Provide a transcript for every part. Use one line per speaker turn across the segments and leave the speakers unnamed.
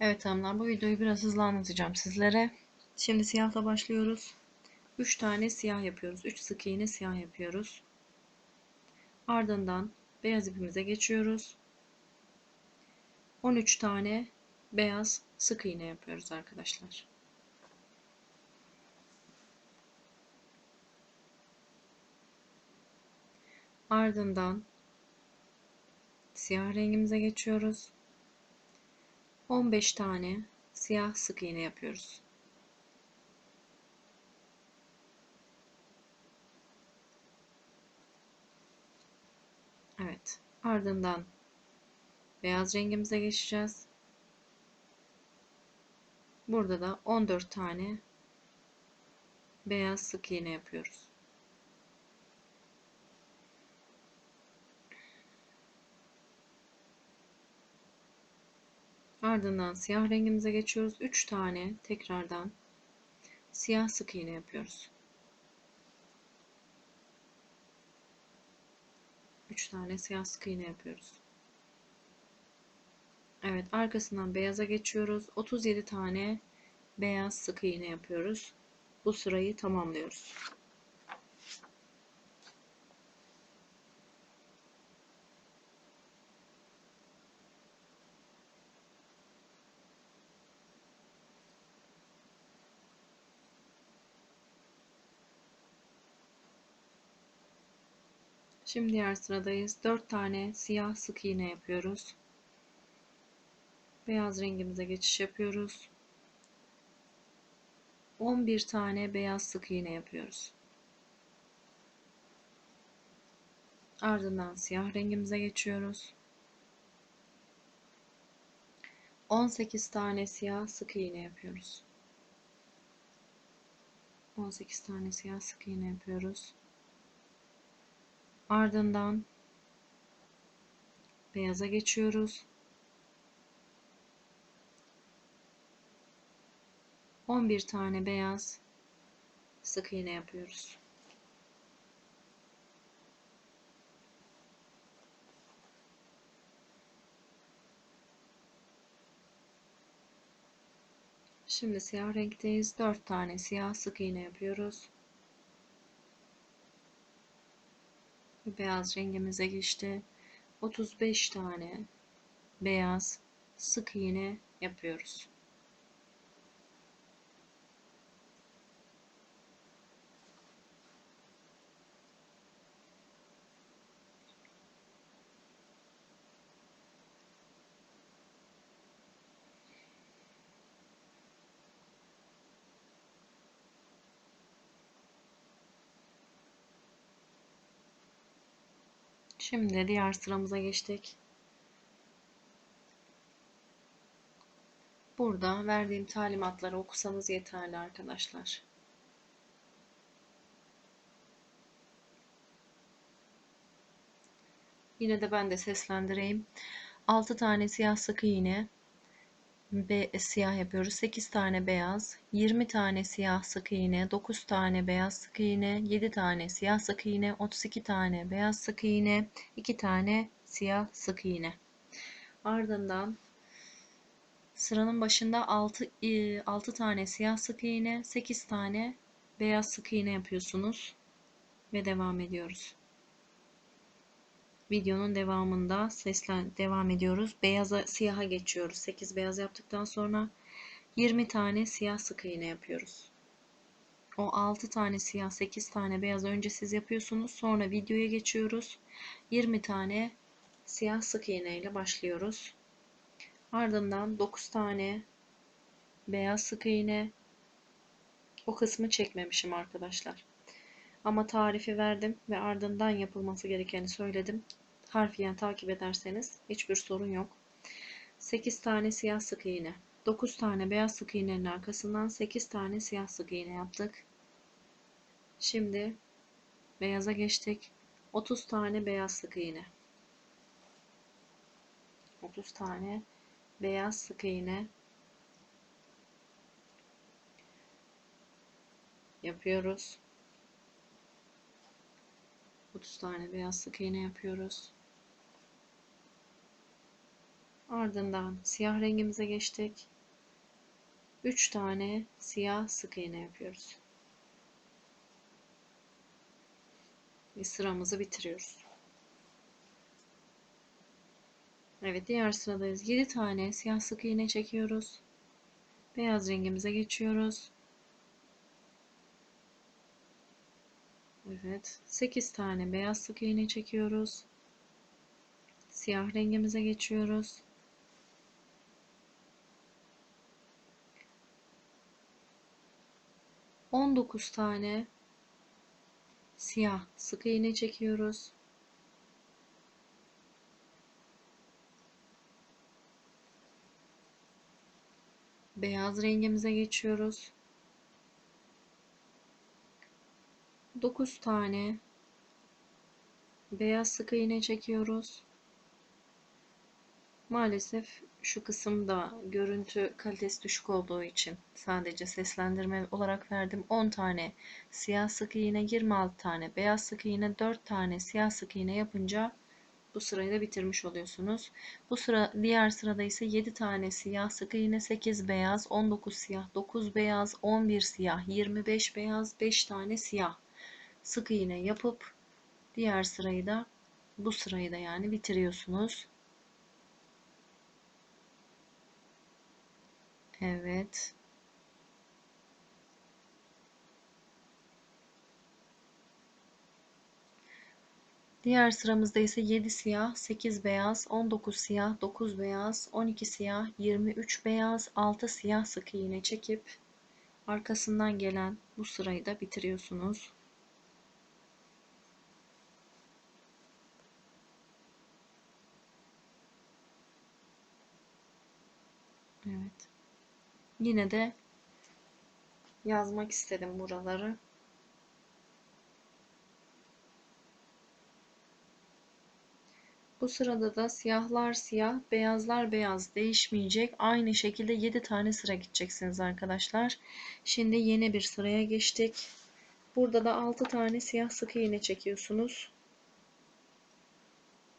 Evet hanımlar bu videoyu biraz hızlı anlatacağım sizlere. Şimdi siyahla başlıyoruz. 3 tane siyah yapıyoruz. 3 sık iğne siyah yapıyoruz. Ardından beyaz ipimize geçiyoruz. 13 tane beyaz sık iğne yapıyoruz arkadaşlar. Ardından siyah rengimize geçiyoruz. 15 tane siyah sık iğne yapıyoruz. Evet. Ardından beyaz rengimize geçeceğiz. Burada da 14 tane beyaz sık iğne yapıyoruz. Ardından siyah rengimize geçiyoruz. 3 tane tekrardan siyah sık iğne yapıyoruz. 3 tane siyah sık iğne yapıyoruz. Evet, arkasından beyaza geçiyoruz. 37 tane beyaz sık iğne yapıyoruz. Bu sırayı tamamlıyoruz. Şimdi diğer sıradayız. 4 tane siyah sık iğne yapıyoruz. Beyaz rengimize geçiş yapıyoruz. 11 tane beyaz sık iğne yapıyoruz. Ardından siyah rengimize geçiyoruz. 18 tane siyah sık iğne yapıyoruz. 18 tane siyah sık iğne yapıyoruz. Ardından beyaza geçiyoruz. 11 tane beyaz sık iğne yapıyoruz. Şimdi siyah renkteyiz. 4 tane siyah sık iğne yapıyoruz. Beyaz rengimize geçti. 35 tane beyaz sık iğne yapıyoruz. Şimdi diğer sıramıza geçtik. Burada verdiğim talimatları okusanız yeterli arkadaşlar. Yine de ben de seslendireyim. 6 tane siyah sık iğne be, siyah yapıyoruz. 8 tane beyaz, 20 tane siyah sık iğne, 9 tane beyaz sık iğne, 7 tane siyah sık iğne, 32 tane beyaz sık iğne, 2 tane siyah sık iğne. Ardından sıranın başında 6 6 tane siyah sık iğne, 8 tane beyaz sık iğne yapıyorsunuz ve devam ediyoruz. Videonun devamında seslen devam ediyoruz. Beyaza siyaha geçiyoruz. 8 beyaz yaptıktan sonra 20 tane siyah sık iğne yapıyoruz. O 6 tane siyah, 8 tane beyaz önce siz yapıyorsunuz. Sonra videoya geçiyoruz. 20 tane siyah sık iğne ile başlıyoruz. Ardından 9 tane beyaz sık iğne. O kısmı çekmemişim arkadaşlar. Ama tarifi verdim ve ardından yapılması gerekeni söyledim. Harfiyen takip ederseniz hiçbir sorun yok. 8 tane siyah sık iğne. 9 tane beyaz sık iğnenin arkasından 8 tane siyah sık iğne yaptık. Şimdi beyaza geçtik. 30 tane beyaz sık iğne. 30 tane beyaz sık iğne yapıyoruz. 30 tane beyaz sık iğne yapıyoruz. Ardından siyah rengimize geçtik. 3 tane siyah sık iğne yapıyoruz. Ve sıramızı bitiriyoruz. Evet diğer sıradayız. 7 tane siyah sık iğne çekiyoruz. Beyaz rengimize geçiyoruz. Evet. 8 tane beyaz sık iğne çekiyoruz. Siyah rengimize geçiyoruz. On dokuz tane siyah sık iğne çekiyoruz. Beyaz rengimize geçiyoruz. 9 tane beyaz sık iğne çekiyoruz. Maalesef şu kısımda görüntü kalitesi düşük olduğu için sadece seslendirme olarak verdim. 10 tane siyah sık iğne, 26 tane beyaz sık iğne, 4 tane siyah sık iğne yapınca bu sırayı da bitirmiş oluyorsunuz. Bu sıra diğer sırada ise 7 tane siyah sık iğne, 8 beyaz, 19 siyah, 9 beyaz, 11 siyah, 25 beyaz, 5 tane siyah sık iğne yapıp diğer sırayı da bu sırayı da yani bitiriyorsunuz. Evet. Diğer sıramızda ise 7 siyah, 8 beyaz, 19 siyah, 9 beyaz, 12 siyah, 23 beyaz, 6 siyah sık iğne çekip arkasından gelen bu sırayı da bitiriyorsunuz. Evet. Yine de yazmak istedim buraları. Bu sırada da siyahlar siyah, beyazlar beyaz değişmeyecek. Aynı şekilde 7 tane sıra gideceksiniz arkadaşlar. Şimdi yeni bir sıraya geçtik. Burada da 6 tane siyah sık iğne çekiyorsunuz.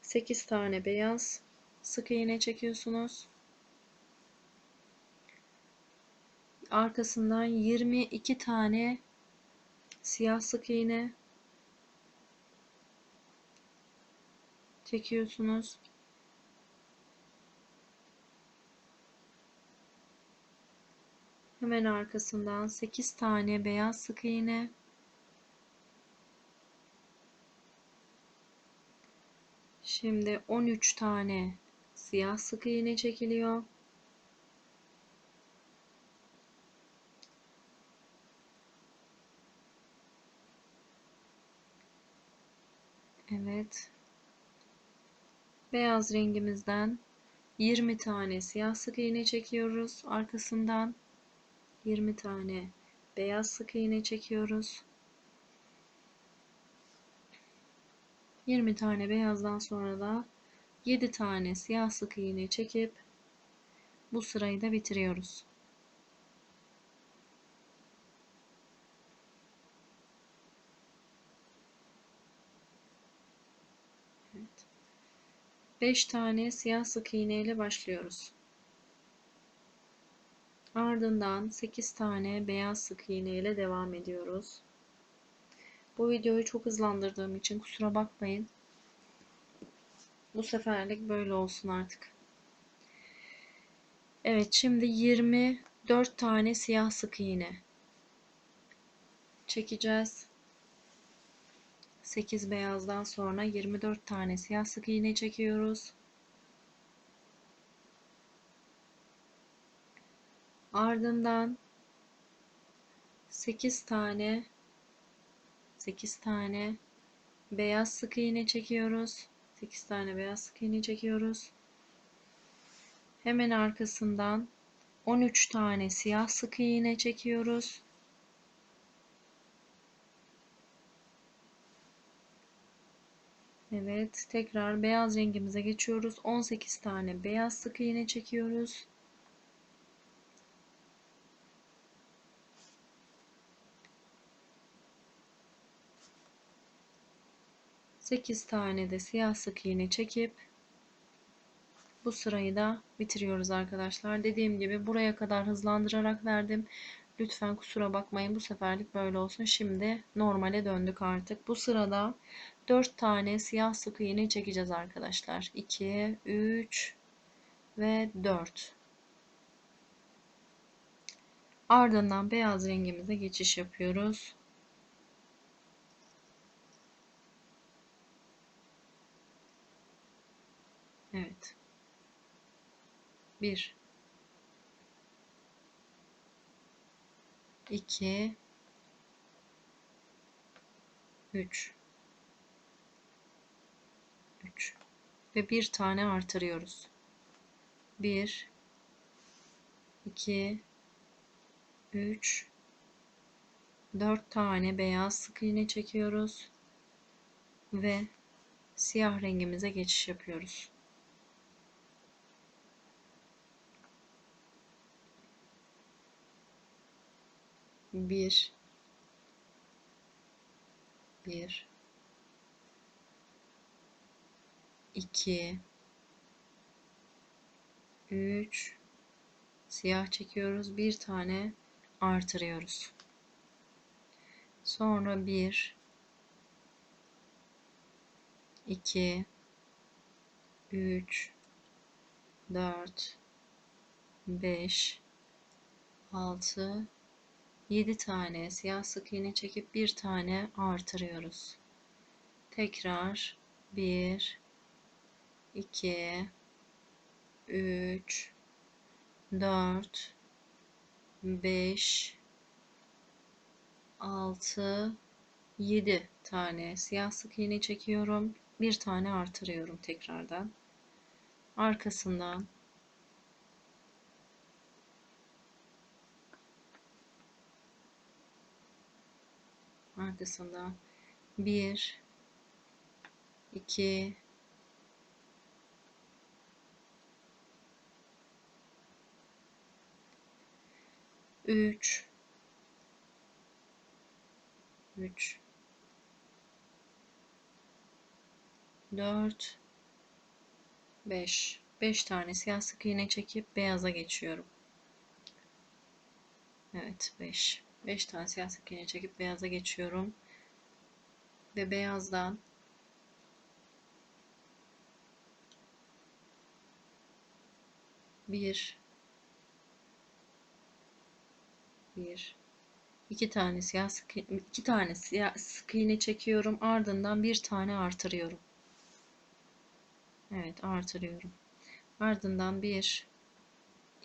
8 tane beyaz sık iğne çekiyorsunuz. Arkasından 22 tane siyah sık iğne çekiyorsunuz. Hemen arkasından 8 tane beyaz sık iğne. Şimdi 13 tane siyah sık iğne çekiliyor. Evet. Beyaz rengimizden 20 tane siyah sık iğne çekiyoruz. Arkasından 20 tane beyaz sık iğne çekiyoruz. 20 tane beyazdan sonra da 7 tane siyah sık iğne çekip bu sırayı da bitiriyoruz. 5 tane siyah sık iğne ile başlıyoruz. Ardından 8 tane beyaz sık iğne ile devam ediyoruz. Bu videoyu çok hızlandırdığım için kusura bakmayın. Bu seferlik böyle olsun artık. Evet şimdi 24 tane siyah sık iğne çekeceğiz. 8 beyazdan sonra 24 tane siyah sık iğne çekiyoruz. Ardından 8 tane 8 tane beyaz sık iğne çekiyoruz. 8 tane beyaz sık iğne çekiyoruz. Hemen arkasından 13 tane siyah sık iğne çekiyoruz. Evet, tekrar beyaz rengimize geçiyoruz. 18 tane beyaz sık iğne çekiyoruz. Sekiz tane de siyah sık iğne çekip Bu sırayı da bitiriyoruz arkadaşlar. Dediğim gibi buraya kadar hızlandırarak verdim. Lütfen kusura bakmayın bu seferlik böyle olsun. Şimdi normale döndük artık. Bu sırada 4 tane siyah sık iğne çekeceğiz arkadaşlar. 2, 3 ve 4. Ardından beyaz rengimize geçiş yapıyoruz. Evet. 1 2 3 3 ve bir tane artırıyoruz. 1 2 3 4 tane beyaz sık iğne çekiyoruz ve siyah rengimize geçiş yapıyoruz. Bir bir iki. Üç. Siyah çekiyoruz. Bir tane artırıyoruz. Sonra bir. İki. Üç. Dört. Beş. Altı. 7 tane siyah sık iğne çekip bir tane artırıyoruz. Tekrar 1 2 3 4 5 6 7 tane siyah sık iğne çekiyorum. Bir tane artırıyorum tekrardan. Arkasından arkasından 1 2 3 3 4 5 5 tane siyah sık iğne çekip beyaza geçiyorum. Evet 5 5 tane siyah sık iğne çekip beyaza geçiyorum. Ve beyazdan bir bir. İki tane siyah sık iki tane siyah sık iğne çekiyorum. Ardından bir tane artırıyorum. Evet artırıyorum. Ardından bir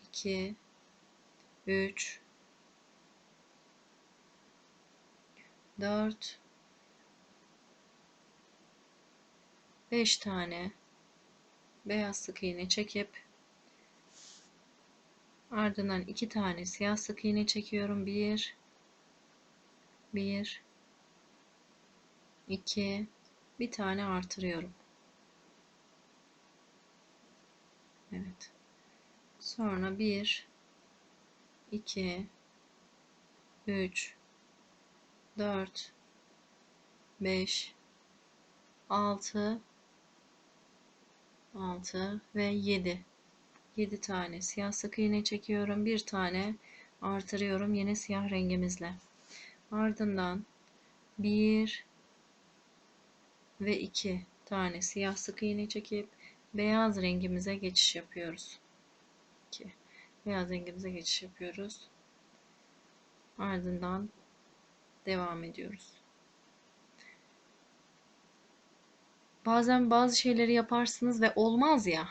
iki üç 4 5 tane beyaz sık iğne çekip ardından 2 tane siyah sık iğne çekiyorum. 1 1 2 bir tane artırıyorum. Evet. Sonra 1 2 3 4 5 6 6 ve 7 7 tane siyah sık iğne çekiyorum. Bir tane artırıyorum yine siyah rengimizle ardından 1 ve 2 tane siyah sık iğne çekip beyaz rengimize geçiş yapıyoruz. 2 beyaz rengimize geçiş yapıyoruz. Ardından devam ediyoruz. Bazen bazı şeyleri yaparsınız ve olmaz ya.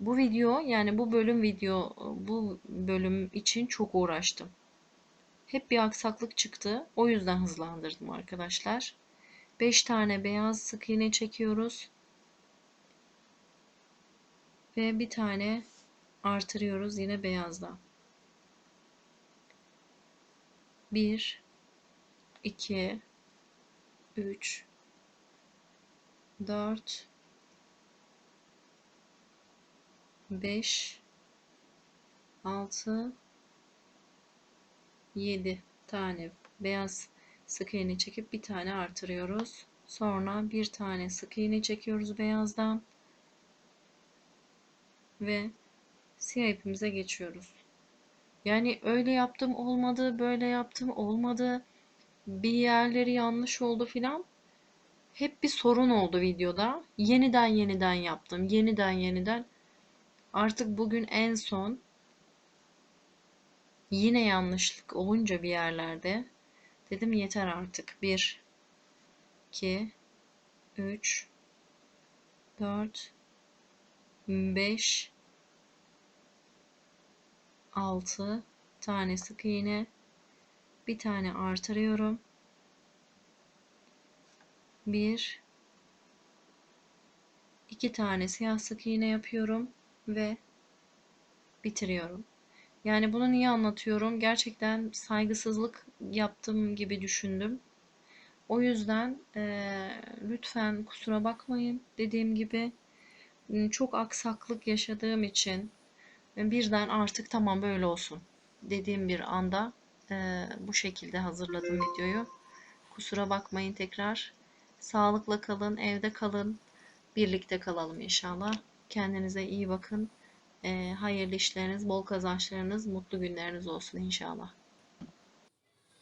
Bu video yani bu bölüm video bu bölüm için çok uğraştım. Hep bir aksaklık çıktı. O yüzden hızlandırdım arkadaşlar. 5 tane beyaz sık iğne çekiyoruz. Ve bir tane artırıyoruz yine beyazdan. 1 2 3 4 5 6 7 tane beyaz sık iğne çekip bir tane artırıyoruz. Sonra bir tane sık iğne çekiyoruz beyazdan ve siyah ipimize geçiyoruz. Yani öyle yaptım olmadı, böyle yaptım olmadı. Bir yerleri yanlış oldu filan. Hep bir sorun oldu videoda. Yeniden yeniden yaptım. Yeniden yeniden. Artık bugün en son yine yanlışlık olunca bir yerlerde dedim yeter artık. 1 2 3 4 5 6 tane sık iğne bir tane artırıyorum. 1 2 tane siyah sık iğne yapıyorum ve bitiriyorum. Yani bunu niye anlatıyorum? Gerçekten saygısızlık yaptım gibi düşündüm. O yüzden eee, lütfen kusura bakmayın. Dediğim gibi m, çok aksaklık yaşadığım için e, birden artık tamam böyle olsun dediğim bir anda eee, bu şekilde hazırladım videoyu. Kusura bakmayın tekrar. Sağlıkla kalın, evde kalın, birlikte kalalım inşallah. Kendinize iyi bakın. Eee, hayırlı işleriniz, bol kazançlarınız, mutlu günleriniz olsun inşallah.